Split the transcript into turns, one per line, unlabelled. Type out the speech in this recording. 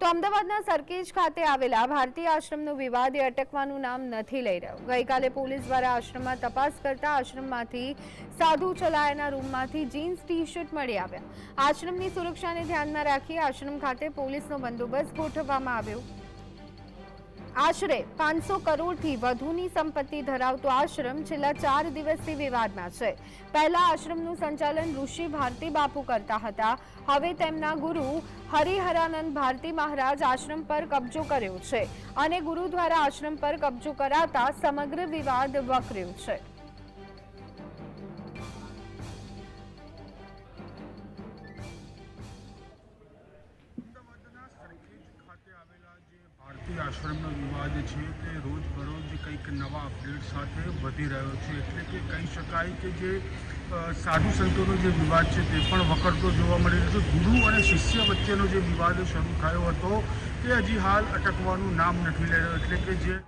તો અમદાવાદના સરખેજ ખાતે આવેલા ભારતીય આશ્રમનો વિવાદ એ અટકવાનું નામ નથી લઈ રહ્યો. ગઈકાલે પોલીસ દ્વારા આશ્રમમાં તપાસ કરતા આશ્રમમાંથી સાધુ ચલાયાના રૂમમાંથી જીન્સ ટી શર્ટ મળી આવ્યા. આશ્રમની સુરક્ષાને ધ્યાનમાં રાખી આશ્રમ ખાતે પોલીસનો બંદોબસ્ત ગોઠવવામાં આવ્યો. આશરે પાંચસો કરોડથી વધુની સંપત્તિ ધરાવતો આશ્રમ છેલ્લા ચાર દિવસથી વિવાદમાં છે. પહેલા આશ્રમનું સંચાલન ઋષિ ભારતી બાપુ કરતા હતા. હવે તેમના ગુરુ હરિહરાનંદ ભારતી મહારાજ આશ્રમ પર કબજો કર્યો છે અને ગુરુ દ્વારા આશ્રમ પર કબજો કરાતા સમગ્ર વિવાદ વકર્યો છે.
આવેલા જે ભારતીય આશ્રમનો વિવાદ છે તે રોજ બરોજ કંઈક નવા અપડેટ સાથે વધી રહ્યો છે. એટલે કે કહી શકાય કે જે સાધુ સંતોનો જે વિવાદ છે તે પણ વકરતો જોવા મળી રહ્યો છે ગુરુ અને શિષ્ય વચ્ચેનો જે વિવાદ શરૂ થયો હતો તે હજી હાલ અટકવાનું નામ નથી લઈ રહ્યો. એટલે કે જે